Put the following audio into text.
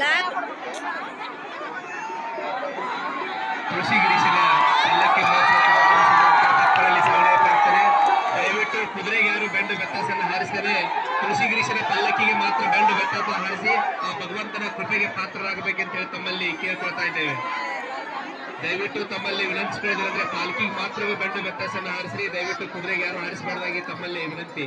Lock ಕೃಷಿ ಗಿರೀಶನ ಮಕ್ಕಳಲ್ಲಿ ಸಾಗಣೆ ಆಗ್ತಾರೆ ದಯವಿಟ್ಟು ಕುದುರೆಗೆ ಯಾರು ಬೆಂಡು ಬೆತ್ತಾಸನ್ನು ಹಾರಿಸಿದರೆ ಕೃಷಿ ಗಿರೀಶನ ಪಲ್ಲಕ್ಕಿಗೆ ಮಾತ್ರ ಬೆಂಡು ಬೆತ್ತಾಸ ಹಾರಿಸಿ ಆ ಭಗವಂತನ ಕೃಪೆಗೆ ಪಾತ್ರರಾಗಬೇಕಂತ ಹೇಳಿ ತಮ್ಮಲ್ಲಿ ಕೇಳ್ಕೊಳ್ತಾ ಇದ್ದೇವೆ. ದಯವಿಟ್ಟು ತಮ್ಮಲ್ಲಿ ವಿನಂತಿಸಿಕೊಳ್ಳೋದಂದ್ರೆ ಪಾಲ್ಕಿಗೆ ಮಾತ್ರವೇ ಬೆಂಡು ಬೆತ್ತಾಸನ್ನು ಹಾರಿಸಿ ದಯವಿಟ್ಟು ಕುದುರೆಗೆ ಯಾರು ಹಾರಿಸಬಾರ್ದಾಗಿ ತಮ್ಮಲ್ಲಿ ವಿನಂತಿ.